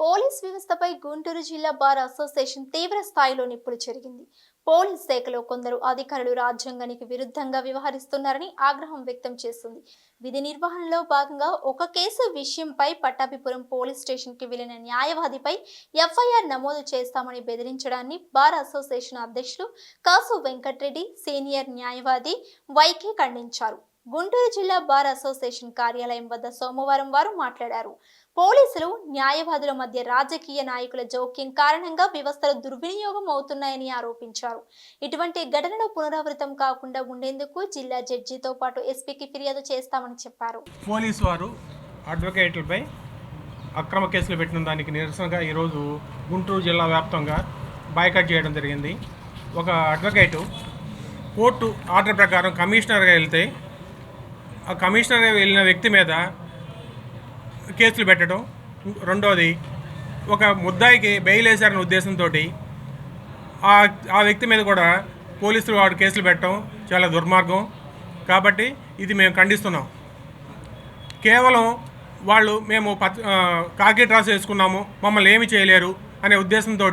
Police వ్యవస్థపై గుంటూరు జిల్లా bar association తీవ్ర స్థాయిలో నిప్పులు చెరిగింది. పోలీస్ శాఖలో కొందరు అధికారులు రాజ్యాంగానికి విరుద్ధంగా వ్యవహరిస్తున్నారని ఆగ్రహం వ్యక్తం చేస్తుంది. విధి నిర్వహణలో భాగంగా ఒక కేసు విషయంపై పట్టాభిపురం పోలీస్ స్టేషన్కి వెళ్ళిన న్యాయవాదిపై ఎఫ్ఐఆర్ నమోదు చేస్తామని బెదిరించడాన్ని బార్ అసోసియేషన్ అధ్యక్షులు కాసు వెంకట్రెడ్డి సీనియర్ న్యాయవాది వైకే ఖండించారు. గుంటూరు జిల్లా బార్ అసోసియేషన్ కార్యాలయం వద్ద సోమవారం వారు మాట్లాడారు. పోలీసులు న్యాయవాదుల మధ్య రాజకీయ నాయకుల జోక్యం కారణంగా వ్యవస్థలు దుర్వినియోగం అవుతున్నాయని ఆరోపించారు. ఇటువంటి ఘటనలు పునరావృతం కాకుండా ఉండేందుకు జిల్లా జడ్జితో పాటు ఎస్పీకి ఫిర్యాదు చేస్తామని చెప్పారు. పోలీసు వారు అడ్వకేట్లపై అక్రమ కేసులు పెట్టిన దానికి నిరసనగా ఈరోజు గుంటూరు జిల్లా వ్యాప్తంగా బాయ్కట్ చేయడం జరిగింది. ఒక అడ్వకేటు కోర్టు ఆర్డర్ ప్రకారం కమిషనర్గా వెళ్తే ఆ కమిషనర్ వెళ్ళిన వ్యక్తి మీద కేసులు పెట్టడం. రెండోది ఒక ముద్దాయికి బెయిల్ వేశారనే ఉద్దేశంతో ఆ వ్యక్తి మీద కూడా పోలీసులు వాడు కేసులు పెట్టడం చాలా దుర్మార్గం. కాబట్టి ఇది మేము ఖండిస్తున్నాం. కేవలం వాళ్ళు మేము పత్ కాకి ట్రాస్ వేసుకున్నాము మమ్మల్ని ఏమి చేయలేరు అనే ఉద్దేశంతో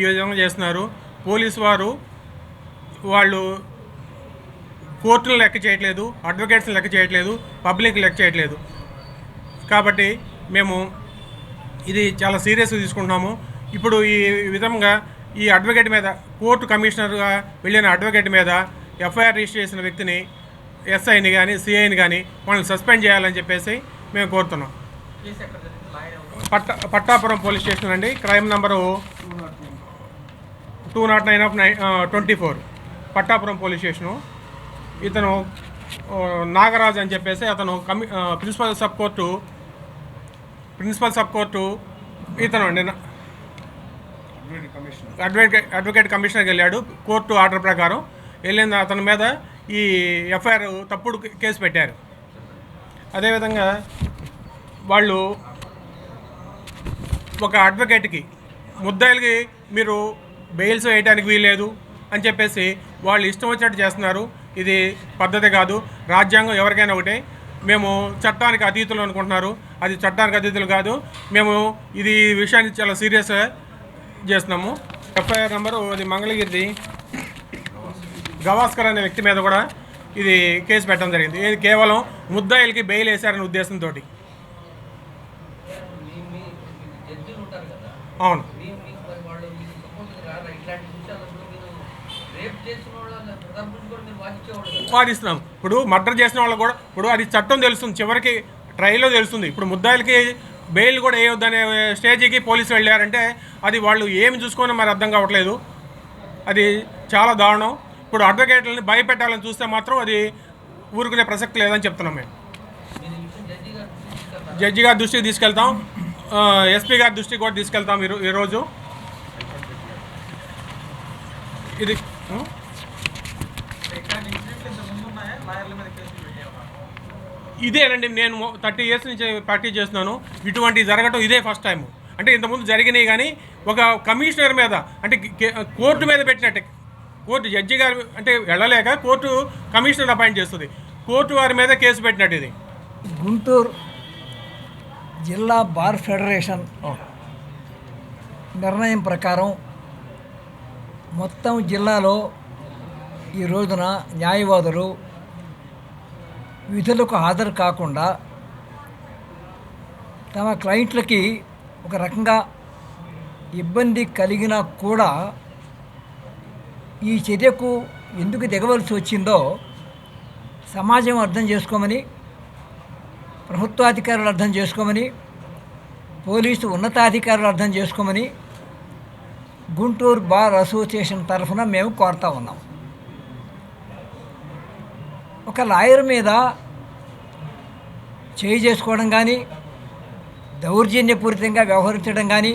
ఈ విధంగా చేస్తున్నారు. పోలీసు వారు వాళ్ళు కోర్టును లెక్క చేయట్లేదు అడ్వకేట్స్ని లెక్క చేయట్లేదు పబ్లిక్ లెక్క చేయట్లేదు. కాబట్టి మేము ఇది చాలా సీరియస్గా తీసుకుంటున్నాము. ఇప్పుడు ఈ విధంగా ఈ అడ్వకేట్ మీద కోర్టు కమిషనర్గా వెళ్ళిన అడ్వకేట్ మీద ఎఫ్ఐఆర్ రిజిస్టర్ చేసిన వ్యక్తిని ఎస్ఐని కానీ సిఐని కానీ వాళ్ళని సస్పెండ్ చేయాలని చెప్పేసి మేము కోరుతున్నాం. పట్ట పట్టాపురం పోలీస్ స్టేషన్ అండి. Crime number two not nine of nine twenty four. Pattapuram police station. ఇతను నాగరాజ్ అని చెప్పేసి అతను కమి principal sub court principal sub court ఇతను అండి. అడ్వకేట్ అడ్వకేట్ కమిషనర్కి వెళ్ళాడు కోర్టు ఆర్డర్ ప్రకారం. వెళ్ళిన అతని మీద ఈ ఎఫ్ఐఆర్ తప్పుడు కేసు పెట్టారు. అదేవిధంగా వాళ్ళు ఒక అడ్వకేట్కి ముద్దాయిలకి మీరు బెయిల్స్ వేయడానికి వీల్లేదు అని చెప్పేసి వాళ్ళు ఇష్టం వచ్చినట్టు చేస్తున్నారు. ఇది పద్ధతి కాదు రాజ్యాంగం ఎవరికైనా ఒకటే మేము చట్టానికి అతీతులు అనుకుంటున్నారు అది చట్టానికి అతీతులు కాదు మేము ఇది విషయాన్ని చాలా సీరియస్గా చేస్తున్నాము ఎఫ్ఐఆర్ నెంబరు అది మంగళగిరిది గవాస్కర్ అనే వ్యక్తి మీద కూడా ఇది కేసు పెట్టడం జరిగింది ఇది కేవలం ముద్దాయిలకి బెయిల్ వేశారనే ఉద్దేశంతో అవును వాదిస్తున్నాం. ఇప్పుడు మర్డర్ చేసిన వాళ్ళు కూడా ఇప్పుడు అది చట్టం తెలుస్తుంది. చివరికి ట్రయల్లో తెలుస్తుంది. ఇప్పుడు ముద్దాయిలకి బెయిల్ కూడా వేయొద్దనే స్టేజ్కి పోలీసులు వెళ్ళారంటే అది వాళ్ళు ఏమి చూసుకొని మరి అర్థం కావట్లేదు. అది చాలా దారుణం. ఇప్పుడు అడ్వకేట్లని భయపెట్టాలని చూస్తే మాత్రం అది ఊరుకునే ప్రసక్తి లేదని చెప్తున్నాం మేము. జడ్జి గారు తీసుకెళ్తారు? జడ్జి గారి దృష్టికి తీసుకెళ్తాం. ఎస్పీ గారి దృష్టికి కూడా తీసుకెళ్తాం ఈరో- ఈరోజు ఇది? ఇదేనండి నేను థర్టీ ఇయర్స్ నుంచి ప్రాక్టీస్ చేస్తున్నాను. ఇటువంటి జరగటం ఇదే ఫస్ట్ టైం అంటే ఇంతకుముందు జరిగినాయి కానీ ఒక కమిషనర్ మీద అంటే కోర్టు మీద పెట్టినట్టే. కోర్టు జడ్జి గారు అంటే వెళ్ళలేక కోర్టు కమిషనర్ అపాయింట్ చేస్తుంది. కోర్టు వారి మీద కేసు పెట్టినట్టు ఇది. గుంటూరు జిల్లా బార్ ఫెడరేషన్ నిర్ణయం ప్రకారం మొత్తం జిల్లాలో ఈ రోజున న్యాయవాదులు విధులకు హాజరు కాకుండా తమ క్లయింట్లకి ఒక రకంగా ఇబ్బంది కలిగినా కూడా ఈ చర్యకు ఎందుకు దిగవలసి వచ్చిందో సమాజం అర్థం చేసుకోమని ప్రభుత్వాధికారులు అర్థం చేసుకోమని పోలీసు ఉన్నతాధికారులు అర్థం చేసుకోమని గుంటూరు బార్ అసోసియేషన్ తరఫున మేము కోరుతా ఉన్నాం. ఒక లాయర్ మీద చేయి చేసుకోవడం కానీ దౌర్జన్యపూరితంగా వ్యవహరించడం కానీ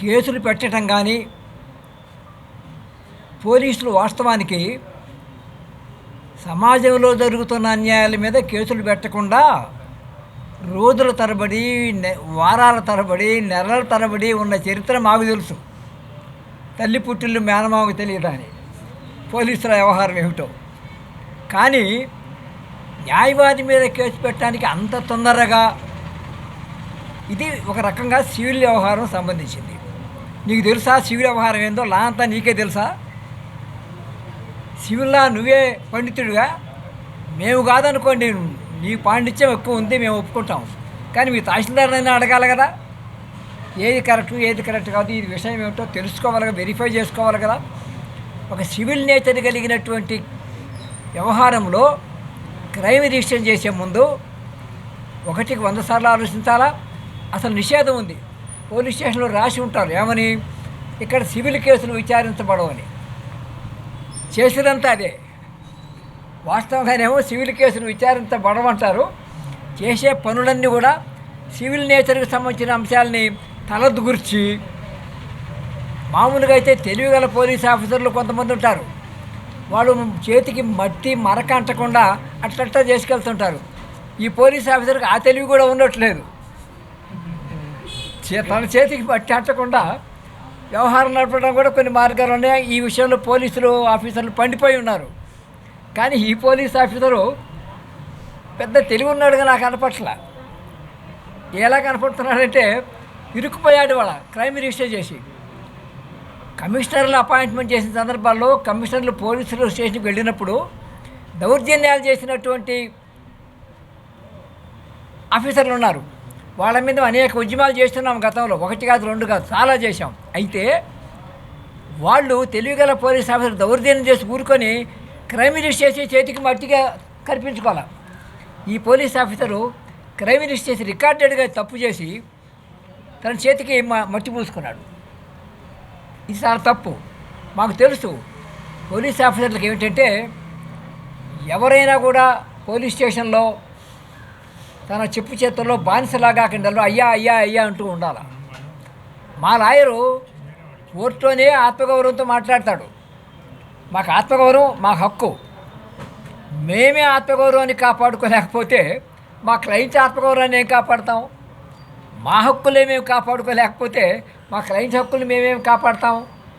కేసులు పెట్టడం కానీ పోలీసులు వాస్తవానికి సమాజంలో జరుగుతున్న అన్యాయాల మీద కేసులు పెట్టకుండా రోజుల తరబడి వారాల తరబడి నెలల తరబడి ఉన్న చరిత్ర మాకు తెలుసు. తల్లి పుట్టిల్లు మేనమామకు తెలియదని పోలీసుల వ్యవహారం ఏమిటో. కానీ న్యాయవాది మీద కేసు పెట్టడానికి అంత తొందరగా ఇది ఒక రకంగా సివిల్ వ్యవహారం సంబంధించింది. నీకు తెలుసా సివిల్ వ్యవహారం ఏందో? లా అంతా నీకే తెలుసా? సివిల్లా నువ్వే పండితుడిగా మేము కాదనుకోండి నీ పాండిత్యం ఎక్కువ ఉంది మేము ఒప్పుకుంటాం. కానీ మీ తహసీల్దార్నైనా అడగాలి కదా? ఏది కరెక్ట్ ఏది కరెక్ట్ కాదు ఈ విషయం ఏమిటో తెలుసుకోవాలి కదా వెరిఫై చేసుకోవాలి కదా. ఒక సివిల్ నేచర్ కలిగినటువంటి వ్యవహారంలో క్రైమ్ రిజిస్టర్ చేసే ముందు ఒకటికి వంద సార్లు ఆలోచించాలా? అసలు నిషేధం ఉంది. పోలీస్ స్టేషన్లో రాసి ఉంటారు ఏమని? ఇక్కడ సివిల్ కేసులు విచారించబడవని. చేసినంతా అదే. వాస్తవంగానేమో సివిల్ కేసులు విచారించబడమంటారు. చేసే పనులన్నీ కూడా సివిల్ నేచర్కి సంబంధించిన అంశాలని తలదుగుర్చి మామూలుగా అయితే తెలివిగల పోలీస్ ఆఫీసర్లు కొంతమంది ఉంటారు. వాళ్ళు చేతికి మట్టి మరక అంటకుండా అట్లట్లా చేసుకెళ్తుంటారు. ఈ పోలీస్ ఆఫీసర్కి ఆ తెలివి కూడా ఉండట్లేదు. చే- తన చేతికి మట్టి అంటకుండా వ్యవహారం నడపడం కూడా కొన్ని మార్గాలు ఉన్నాయి. ఈ విషయంలో పోలీసులు ఆఫీసర్లు పండిపోయి ఉన్నారు. కానీ ఈ పోలీస్ ఆఫీసరు పెద్ద తెలివి ఉన్నాడుగా నాకు కనపట్ల ఎలా కనపడుతున్నాడంటే ఇరుక్కుపోయాడు వాళ్ళ. క్రైమ్ రిజిస్టర్ చేసి. కమిషనర్లు అపాయింట్మెంట్ చేసిన సందర్భాల్లో కమిషనర్లు పోలీసులు స్టేషన్కి వెళ్ళినప్పుడు దౌర్జన్యాలు చేసినటువంటి ఆఫీసర్లు ఉన్నారు. వాళ్ళ మీద అనేక ఉద్యమాలు చేస్తున్నాం గతంలో. ఒకటి కాదు రెండు కాదు చాలా చేశాం. అయితే వాళ్ళు తెలివిగల పోలీస్ ఆఫీసర్ దౌర్జన్యం చేసి ఊరుకొని క్రైమ్ రిజిస్టర్ చేసి చేతికి మట్టిగా కల్పించుకోవాలి ఈ పోలీస్ ఆఫీసరు క్రైమ్ రిజిస్టర్ చేసి రికార్డెడ్గా తప్పు చేసి తన చేతికి మ- మట్టి పూసుకున్నాడు. ఇది చాలా తప్పు. మాకు తెలుసు పోలీస్ ఆఫీసర్లకు ఏమిటంటే ఎవరైనా కూడా పోలీస్ స్టేషన్లో తన చెప్పు చేతుల్లో బానిసలాగా అక్కడ అయ్యా అయ్యా అయ్యా అంటూ ఉండాలి? మా లాయరు కోర్టులోనే ఆత్మగౌరవంతో మాట్లాడతాడు. మాకు ఆత్మగౌరవం మా హక్కు. మేమే ఆత్మగౌరవాన్ని కాపాడుకోలేకపోతే మా క్లయింట్ ఆత్మగౌరవాన్ని ఏం కాపాడతాం? మా హక్కులే మేము కాపాడుకోలేకపోతే మా క్లయింట్ హక్కులు మేమేమి కాపాడతాము